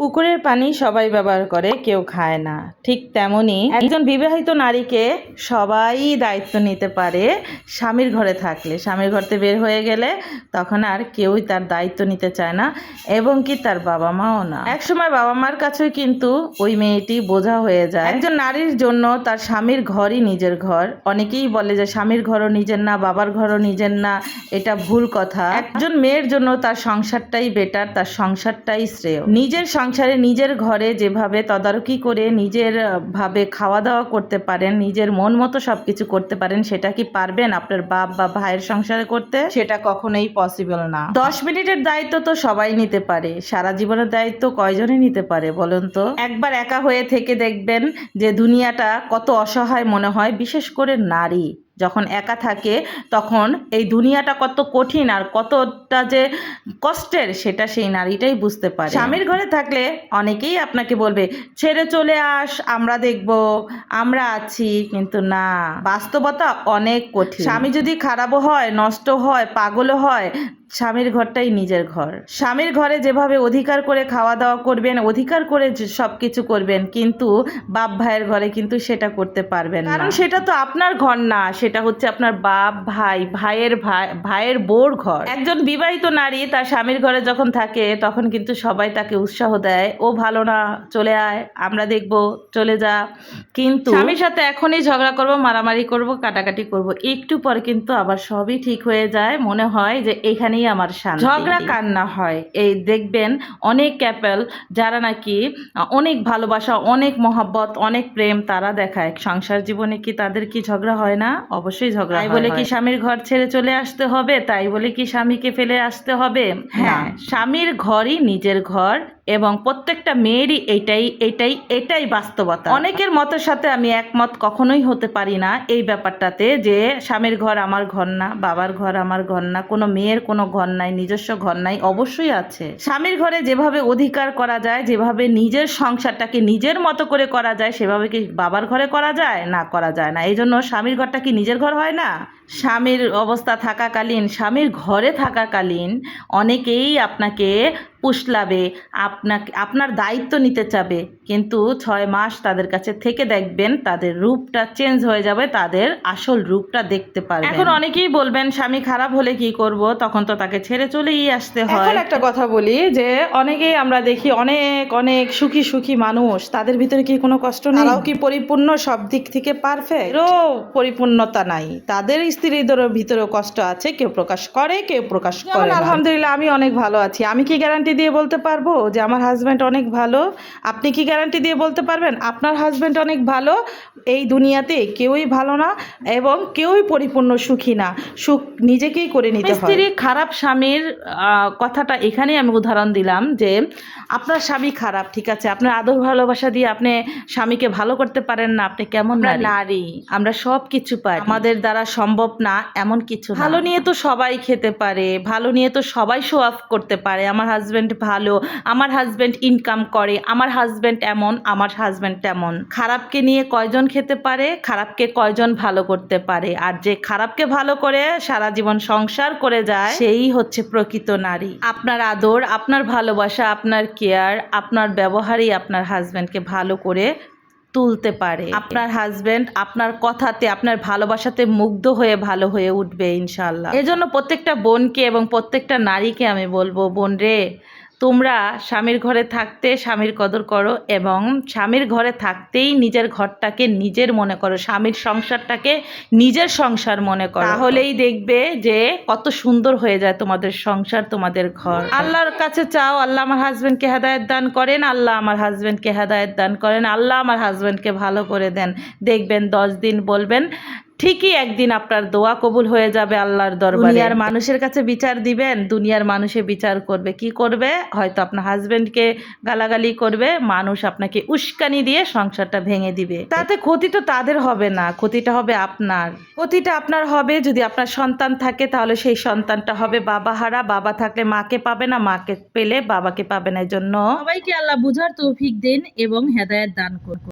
পুকুরের পানি সবাই ব্যবহার করে, কেউ খায় না। ঠিক তেমনি একজন বিবাহিত নারীকে সবাই দায়িত্ব নিতে পারে স্বামীর ঘরে থাকলে। স্বামীর ঘরতে বের হয়ে গেলে তখন আর কেউই তার দায়িত্ব নিতে চায় না, এবং কি তার বাবা মাও না। একসময় বাবা মার কাছেও কিন্তু ওই মেয়েটি বোঝা হয়ে যায়। একজন নারীর জন্য তার স্বামীর ঘরই নিজের ঘর। অনেকেই বলে যে স্বামীর ঘরও নিজের না, বাবার ঘরও নিজের না, এটা ভুল কথা। একজন মেয়ের জন্য তার সংসারটাই বেটার তার সংসারটাই শ্রেয়। নিজের সংসারে নিজের ঘরে যেভাবে তদারকি করে নিজের ভাবে খাওয়া দাওয়া করতে পারেন নিজের মন মতো সবকিছু করতে পারেন সেটা কি পারবেন আপনার বাপ বা ভাইয়ের সংসারে করতে? সেটা কখনোই পসিবল না। দশ মিনিটের দায়িত্ব তো সবাই নিতে পারে। সারা জীবনের দায়িত্ব কয়জনই নিতে পারে বলুন তো? একবার একা হয়ে থেকে দেখবেন যে দুনিয়াটা কত অসহায় মনে হয় বিশেষ করে নারী। যখন একা থাকে তখন এই দুনিয়াটা কত কঠিন আর কতটা যে কষ্টের সেটা সেই নারীটাই বুঝতে পারে। স্বামীর ঘরে থাকলে অনেকেই আপনাকে বলবে ছেড়ে চলে আস আমরা দেখব আমরা আছি। কিন্তু না বাস্তবতা অনেক কঠিন। স্বামী যদি খারাপও হয় নষ্ট হয় পাগলও হয় স্বামীর ঘরটাই নিজের ঘর। স্বামীর ঘরে যেভাবে অধিকার করে খাওয়া দাওয়া করবেন অধিকার করে সব কিছু করবেন কিন্তু বাপ ভাইয়ের ঘরে কিন্তু সেটা করতে পারবেন কারণ সেটা তো আপনার ঘর না সেটা হচ্ছে আপনার বাপ ভাই ভাইয়ের ভাই ভাইয়ের বোর ঘর। একজন বিবাহিত নারী তার স্বামীর ঘরে যখন থাকে তখন কিন্তু সবাই তাকে উৎসাহ দেয় ও ভালো না চলে আয় আমরা দেখব চলে যা। কিন্তু স্বামীর সাথে এখনই ঝগড়া করব মারামারি করব কাটাকাটি করব একটু পর কিন্তু আবার সবই ঠিক হয়ে যায়। মনে হয় যে এখানেই আমার শান্তি। ঝগড়া কান্না হয়। এই দেখবেন অনেক ক্যাপেল যারা নাকি অনেক ভালোবাসা অনেক মহাব্বত অনেক প্রেম তারা দেখায়। সংসার জীবনে কি তাদের কি ঝগড়া হয় না? অবশ্যই ঝগড়া তাই বলে কি স্বামীর ঘর ছেড়ে চলে আসতে হবে? তাই বলে কি স্বামীকে ফেলে আসতে হবে? হ্যাঁ। স্বামীর ঘরই নিজের ঘর এবং প্রত্যেকটা মেয়েরই এটাই এটাই এটাই বাস্তবতা। অনেকের মতের সাথে আমি একমত, কখনোই হতে পারি না এই ব্যাপারটাতে যে স্বামীর ঘর আমার ঘর না, বাবার ঘর আমার ঘর না, কোনো মেয়ের কোনো ঘর নাই, নিজস্ব ঘর নাই, অবশ্যই আছে। স্বামীর ঘরে যেভাবে অধিকার করা যায়, যেভাবে নিজের সংসারটাকে নিজের মতো করে করা যায়, সেভাবে কি বাবার ঘরে করা যায়? না, করা যায় না। এই জন্য স্বামীর ঘরটা কি নিজের ঘর হয় না? স্বামীর অবস্থা থাকাকালীন, স্বামীর ঘরে থাকাকালীন অনেকেই আপনাকে পুষলাবে আপনাকে আপনার দায়িত্ব নিতে চাবে কিন্তু ছয় মাস তাদের কাছে থেকে দেখবেন তাদের রূপটা চেঞ্জ হয়ে যাবে তাদের আসল রূপটা দেখতে পারবেন। এখন অনেকেই বলবেন স্বামী খারাপ হলে কি করব? তখন তো তাকে ছেড়ে চলেই আসতে হয়। এখন একটা কথা বলি যে অনেকেই আমরা দেখি অনেক অনেক সুখী সুখী মানুষ তাদের ভিতরে কি কোনো কষ্ট নেই? তারাও কি পরিপূর্ণ সব দিক থেকে পারফেক্ট পরিপূর্ণতা নাই। তাদের স্ত্রীদের ভিতরেও কষ্ট আছে কেউ প্রকাশ করে কেউ প্রকাশ করে আলহামদুলিল্লাহ আমি অনেক ভালো আছি। আমি কি গ্যারান্টি দিয়ে বলতে পারব যে আমার হাজব্যান্ড অনেক ভালো। আপনি কি গ্যারান্টি দিয়ে বলতে পারবেন? আপনার হাজব্যান্ড অনেক ভালো এই দুনিয়াতে কেউই ভালো না এবং কেউই পরিপূর্ণ সুখী না। সুখ নিজেকেই করে নিতে হয়। স্ত্রী খারাপ স্বামীর কথাটা এখানেই আমি উদাহরণ দিলাম যে আপনার স্বামী খারাপ ঠিক আছে? আপনার আদর ভালোবাসা দিয়ে আপনি স্বামীকে ভালো করতে পারেন না। আপনি কেমন নারী? আমরা সব কিছু পারি। আমাদের দ্বারা সম্ভব না এমন কিছু ভালো নিয়ে তো সবাই খেতে পারে ভালো নিয়ে তো সবাই শো অফ করতে পারে। আমার হাজবেন্ড ভালো, আমার হাজব্যান্ড ইনকাম করে, আমার হাজব্যান্ড এমন, আমার হাজব্যান্ড তেমন। খারাপকে নিয়ে কয়জন খেতে পারে? খারাপকে কয়জন ভালো করতে পারে? আর যে খারাপকে ভালো করে সারা জীবন সংসার করে যায়, সেই হচ্ছে প্রকৃত নারী। আপনার আদর, আপনার ভালোবাসা, আপনার কেয়ার আপনার ব্যবহারই আপনার হাজব্যান্ডকে ভালো করে তুলতে পারে। আপনার হাজবেন্ড আপনার কথাতে, আপনার ভালোবাসাতে মুগ্ধ হয়ে ভালো হয়ে উঠবে ইনশাল্লাহ এজন্য প্রত্যেকটা বোনকে এবং প্রত্যেকটা নারীকে আমি বলব, বোন রে তোমরা স্বামীর ঘরে থাকতে স্বামীর কদর করো এবং স্বামীর ঘরে থাকতেই নিজের ঘরটাকে নিজের মনে করো স্বামীর সংসারটাকে নিজের সংসার মনে করো। তাহলেই দেখবে যে কত সুন্দর হয়ে যায় তোমাদের সংসার তোমাদের ঘর। আল্লাহর কাছে চাও আল্লাহ আমার হাজবেন্ডকে হেদায়ত দান করেন আল্লাহ আমার হাজবেন্ডকে হেদায়ত দান করেন আল্লাহ আমার হাজবেন্ডকে ভালো করে দেন। দেখবেন দশ দিন বলবেন ঠিকই একদিন আপনার দোয়া কবুল হয়ে যাবে আল্লাহর দরবারে। দুনিয়ার মানুষের কাছে বিচার দিবেন দুনিয়ার মানুষে বিচার করবে। কি করবে? হয়তো আপনার হাজবেন্ডকে গালাগালি করবে মানুষ আপনাকে উস্কানি দিয়ে সংসারটা ভেঙে দিবে। তাতে ক্ষতি তো তাদের হবে না ক্ষতিটা হবে আপনার। ক্ষতিটা আপনার হবে যদি আপনার সন্তান থাকে তাহলে সেই সন্তানটা হবে বাবা হারা। বাবা থাকলে মাকে পাবে না মাকে পেলে বাবাকে পাবে না। এই জন্য সবাইকে আল্লাহ বুঝার তৌফিক দিন এবং হেদায়েত দান করুন।